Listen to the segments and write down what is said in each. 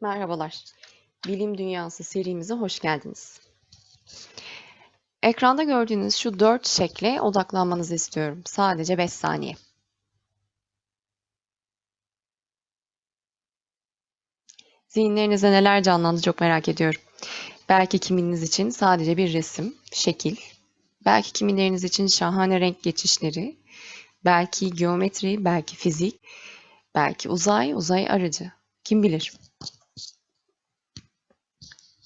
Merhabalar. Bilim Dünyası serimize hoş geldiniz. Ekranda gördüğünüz şu dört şekle odaklanmanızı istiyorum. Sadece 5 saniye. Zihinlerinize neler canlandı çok merak ediyorum. Belki kiminiz için sadece bir resim, şekil, belki kimileriniz için şahane renk geçişleri, belki geometri, belki fizik, belki uzay, uzay aracı. Kim bilir?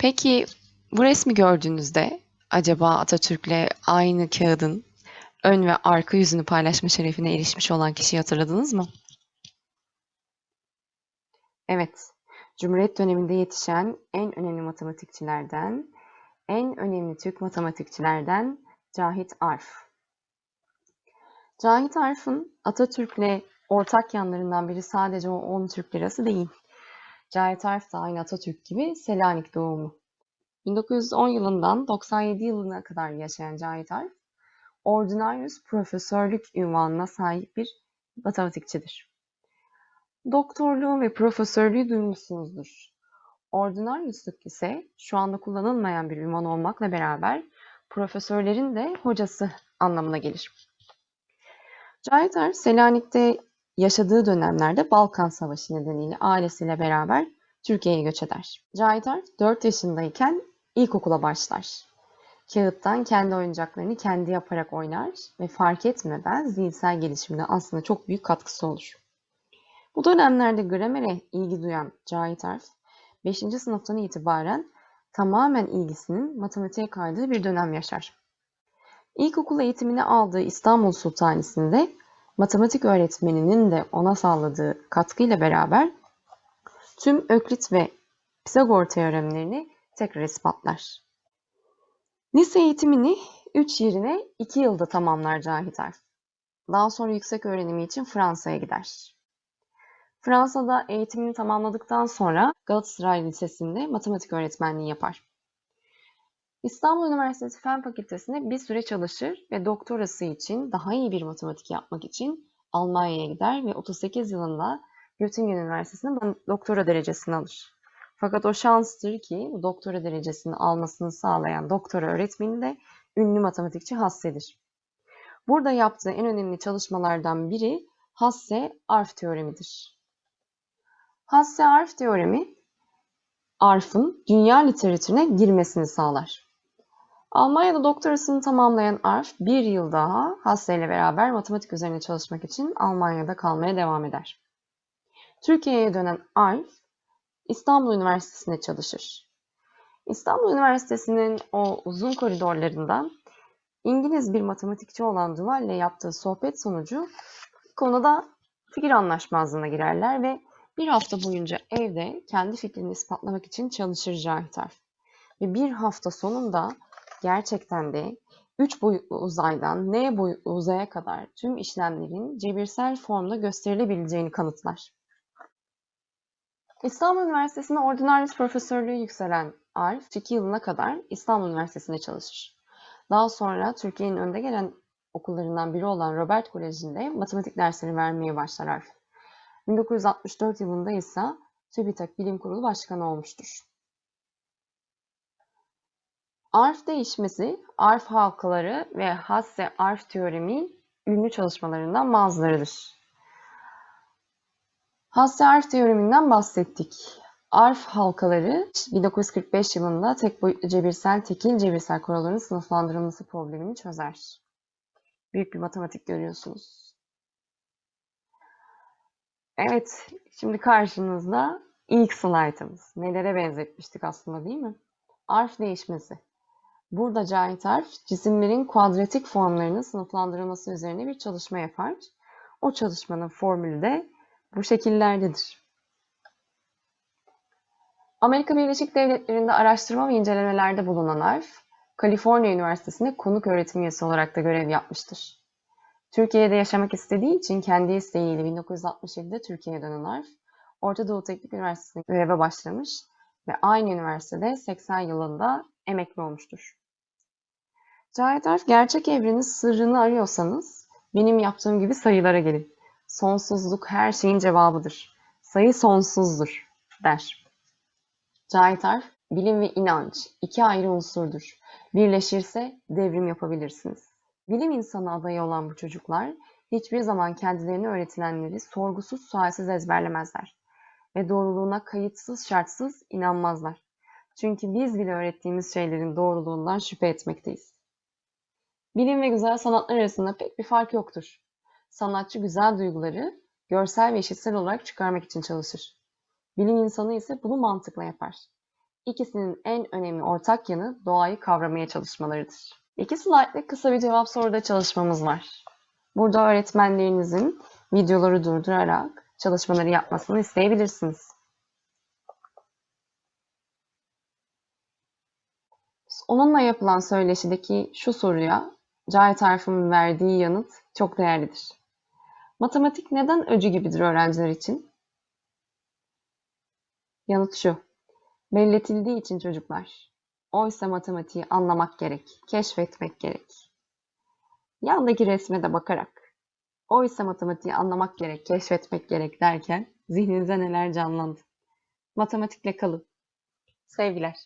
Peki bu resmi gördüğünüzde acaba Atatürk'le aynı kağıdın ön ve arka yüzünü paylaşma şerefine erişmiş olan kişiyi hatırladınız mı? Evet, Cumhuriyet döneminde yetişen en önemli matematikçilerden, en önemli Türk matematikçilerden Cahit Arf. Cahit Arf'ın Atatürk'le ortak yanlarından biri sadece o 10 Türk lirası değil. Cahit Arf da aynı Atatürk gibi Selanik doğumlu. 1910 yılından 97 yılına kadar yaşayan Cahit Arf, Ordinarius Profesörlük ünvanına sahip bir matematikçidir. Doktorluğu ve profesörlüğü duymuşsunuzdur. Ordinariusluk ise şu anda kullanılmayan bir ünvan olmakla beraber profesörlerin de hocası anlamına gelir. Cahit Arf, Selanik'te yaşadığı dönemlerde Balkan Savaşı nedeniyle ailesiyle beraber Türkiye'ye göç eder. Cahit Arf 4 yaşındayken ilkokula başlar. Kağıttan kendi oyuncaklarını kendi yaparak oynar ve fark etmeden zihinsel gelişimine aslında çok büyük katkısı olur. Bu dönemlerde gramere ilgi duyan Cahit Arf, 5. sınıftan itibaren tamamen ilgisinin matematiğe kaydığı bir dönem yaşar. İlkokul eğitimini aldığı İstanbul Sultanisi'nde matematik öğretmeninin de ona sağladığı katkıyla beraber tüm Öklit ve Pisagor teoremlerini tekrar ispatlar. Lise eğitimini 3 yerine 2 yılda tamamlar Cahit Arf. Daha sonra yüksek öğrenimi için Fransa'ya gider. Fransa'da eğitimini tamamladıktan sonra Galatasaray Lisesi'nde matematik öğretmenliği yapar. İstanbul Üniversitesi Fen Fakültesi'nde bir süre çalışır ve doktorası için daha iyi bir matematik yapmak için Almanya'ya gider ve 38 yılında Göttingen Üniversitesi'nde doktora derecesini alır. Fakat o şanstır ki doktora derecesini almasını sağlayan doktora öğretmeni de ünlü matematikçi Hasse'dir. Burada yaptığı en önemli çalışmalardan biri Hasse-Arf teoremidir. Hasse-Arf teoremi Arf'ın dünya literatürüne girmesini sağlar. Almanya'da doktorasını tamamlayan Arf bir yıl daha Hasse ile beraber matematik üzerine çalışmak için Almanya'da kalmaya devam eder. Türkiye'ye dönen Arf, İstanbul Üniversitesi'nde çalışır. İstanbul Üniversitesi'nin o uzun koridorlarından İngiliz bir matematikçi olan Duval ile yaptığı sohbet sonucu konuda fikir anlaşmazlığına girerler ve bir hafta boyunca evde kendi fikrini ispatlamak için çalışır Cahit Arf. Ve bir hafta sonunda gerçekten de 3 boyutlu uzaydan N boyutlu uzaya kadar tüm işlemlerin cebirsel formda gösterilebileceğini kanıtlar. İstanbul Üniversitesi'nde ordinarius profesörlüğü yükselen Arif, 2 yılına kadar İstanbul Üniversitesi'nde çalışır. Daha sonra Türkiye'nin önde gelen okullarından biri olan Robert Koleji'nde matematik dersleri vermeye başlar Arif. 1964 yılında ise TÜBİTAK Bilim Kurulu Başkanı olmuştur. Arf değişmesi, arf halkaları ve Hasse-Arf teoremi ünlü çalışmalarından bazılarıdır. Hasse-Arf teoreminden bahsettik. Arf halkaları 1945 yılında tek boyutlu cebirsel tekil cebirsel kuralların sınıflandırılması problemini çözer. Büyük bir matematik görüyorsunuz. Evet, şimdi karşınızda ilk slaytımız. Nelere benzetmiştik aslında değil mi? Arf değişmesi. Burada Cahit Arf, cisimlerin kuadratik formlarının sınıflandırılması üzerine bir çalışma yapar. O çalışmanın formülü de bu şekillerdedir. Amerika Birleşik Devletleri'nde araştırma ve incelemelerde bulunan Arf, Kaliforniya Üniversitesi'nde konuk öğretim üyesi olarak da görev yapmıştır. Türkiye'de yaşamak istediği için kendi isteğiyle 1967'de Türkiye'ye dönen Arf, Orta Doğu Teknik Üniversitesi'nde göreve başlamış ve aynı üniversitede 80 yılında emekli olmuştur. Cahit Arf, gerçek evrenin sırrını arıyorsanız benim yaptığım gibi sayılara gelin. Sonsuzluk her şeyin cevabıdır. Sayı sonsuzdur der. Cahit Arf, bilim ve inanç iki ayrı unsurdur. Birleşirse devrim yapabilirsiniz. Bilim insanı adayı olan bu çocuklar hiçbir zaman kendilerine öğretilenleri sorgusuz sualsiz ezberlemezler ve doğruluğuna kayıtsız şartsız inanmazlar. Çünkü biz bile öğrettiğimiz şeylerin doğruluğundan şüphe etmekteyiz. Bilim ve güzel sanatlar arasında pek bir fark yoktur. Sanatçı güzel duyguları görsel ve işitsel olarak çıkarmak için çalışır. Bilim insanı ise bunu mantıkla yapar. İkisinin en önemli ortak yanı doğayı kavramaya çalışmalarıdır. İki slaytla kısa bir cevap soruda çalışmamız var. Burada öğretmenlerinizin videoları durdurarak çalışmaları yapmasını isteyebilirsiniz. Onunla yapılan söyleşideki şu soruya Cahit Arf'ın verdiği yanıt çok değerlidir. Matematik neden öcü gibidir öğrenciler için? Yanıt şu. Belletildiği için çocuklar. Oysa matematiği anlamak gerek, keşfetmek gerek. Yandaki resme de bakarak. Oysa matematiği anlamak gerek, keşfetmek gerek derken zihninize neler canlandı. Matematikle kalın. Sevgiler.